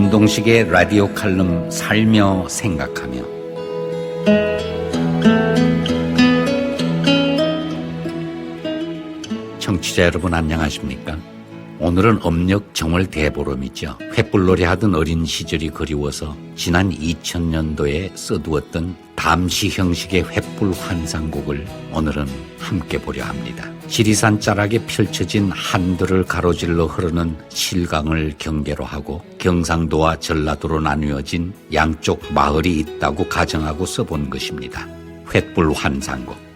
김동식의 라디오 칼럼 살며 생각하며 청취자 여러분 안녕하십니까? 오늘은 음력 정월 대보름이죠. 횃불놀이 하던 어린 시절이 그리워서 지난 2000년도에 써두었던 담시 형식의 횃불 환상곡을 오늘은 함께 보려 합니다. 지리산 자락에 펼쳐진 한들을 가로질러 흐르는 실강을 경계로 하고 경상도와 전라도로 나뉘어진 양쪽 마을이 있다고 가정하고 써본 것입니다. 횃불 환상곡.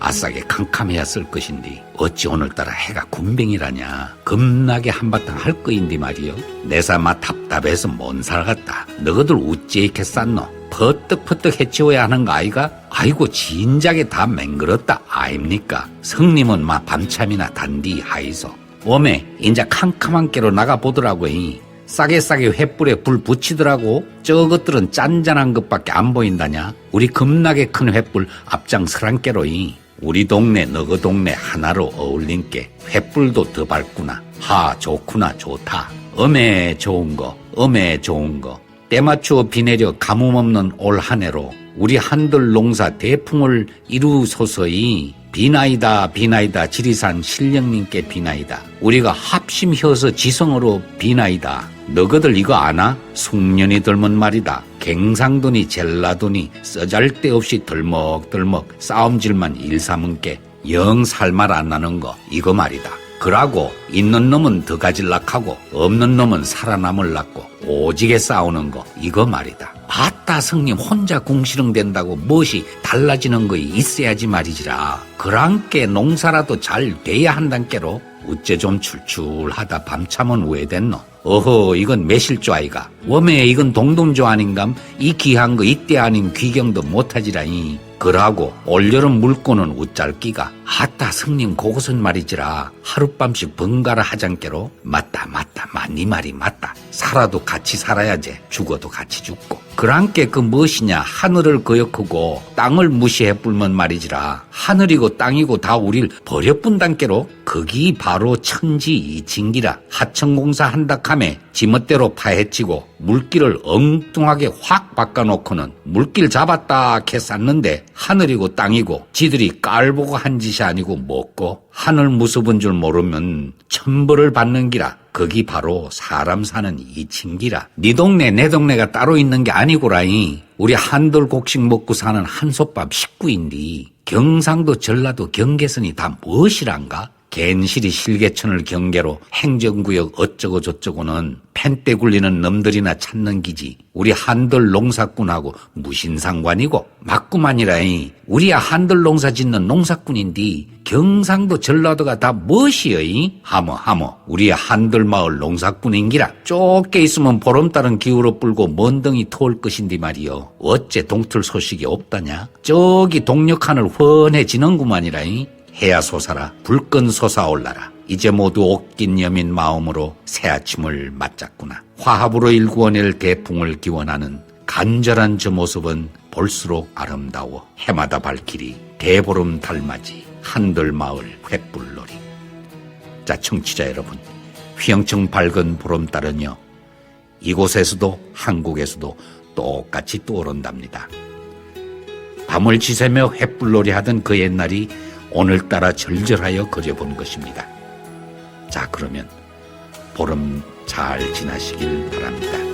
아싸게 캄캄해야 쓸 것인데 어찌 오늘따라 해가 군뱅이라냐? 겁나게 한바탕 할 거인데 말이여. 내삼아 답답해서 못 살겠다. 너희들 우찌 이렇게 쌌노? 퍼뜩퍼뜩 해치워야 하는 거 아이가? 아이고 진작에 다 맹글었다. 아입니까? 성님은 마 밤참이나 단디 하이소. 오메 인자 캄캄한 깨로 나가보더라고 이 싸게 싸게 횃불에 불 붙이더라고. 저것들은 짠짠한 것밖에 안 보인다냐? 우리 겁나게 큰 횃불 앞장 서란께로이 우리 동네 너그 동네 하나로 어울린 게 횃불도 더 밝구나. 하 좋구나 좋다. 엄에 좋은 거 엄에 좋은 거. 때 맞추어 비 내려 가뭄 없는 올 한 해로 우리 한들 농사 대풍을 이루소서이 비나이다 비나이다 지리산 신령님께 비나이다. 우리가 합심혀서 지성으로 비나이다. 너희들 이거 아나? 숙련이 덜면 말이다 갱상돈이 젤라돈이 써잘데없이 덜먹덜먹 싸움질만 일삼은께 영 살말 안 나는 거 이거 말이다 그러고 있는 놈은 더 가질락하고 없는 놈은 살아남을락고 오지게 싸우는 거 이거 말이다. 아따 성님 혼자 궁시렁댄다고 무엇이 달라지는 거 있어야지 말이지라. 그랑께 농사라도 잘 돼야 한단께로 어째 좀 출출하다 밤참은 왜 됐노? 어허 이건 매실조 아이가 웜에 이건 동동조 아닌감 이 귀한 거 이때 아닌 귀경도 못하지라니 그러고 올여름 물고는 웃잘기가 아따 성님 그것은 말이지라 하룻밤씩 번갈아 하장께로 맞다 맞다 맞니 말이 맞다. 살아도 같이 살아야지 죽어도 같이 죽고. 그랑께 그 무엇이냐? 하늘을 거역하고 땅을 무시해 불면 말이지라. 하늘이고 땅이고 다 우릴 버려뿐단께로 거기 바로 천지 이징기라. 하천공사 한다함에 지멋대로 파헤치고 물길을 엉뚱하게 확 바꿔놓고는 물길 잡았다 캐 쌌는데 하늘이고 땅이고 지들이 깔보고 한 짓이 아니고 먹고 하늘 무섭은 줄 모르면 천벌을 받는 기라. 거기 바로 사람 사는 이친기라. 네 동네 내 동네가 따로 있는 게 아니고라이 우리 한돌 곡식 먹고 사는 한솥밥 식구인디. 경상도 전라도 경계선이 다 무엇이란가 갠실이 실개천을 경계로 행정구역 어쩌고 저쩌고는 펜대 굴리는 놈들이나 찾는 기지. 우리 한들 농사꾼하고 무신 상관이고 맞구만이라이 우리야 한들 농사 짓는 농사꾼인디 경상도 전라도가 다 무엇이여이 하모 하모. 우리 한들 마을 농사꾼인기라 좁게 있으면 보름달은 기울어 불고 먼덩이 토올 것인디 말이여. 어째 동틀 소식이 없다냐? 저기 동력하늘 훤해지는구만이라이 해야 솟아라 불끈 솟아올라라. 이제 모두 옷긴 여민 마음으로 새 아침을 맞잡구나. 화합으로 일구어낼 대풍을 기원하는 간절한 저 모습은 볼수록 아름다워 해마다 발길이 대보름 달맞이 한들 마을 횃불놀이. 자 청취자 여러분 휘영청 밝은 보름달은요 이곳에서도 한국에서도 똑같이 떠오른답니다. 밤을 지새며 횃불놀이 하던 그 옛날이 오늘따라 절절하여 그려본 것입니다. 자, 그러면 보름 잘 지나시길 바랍니다.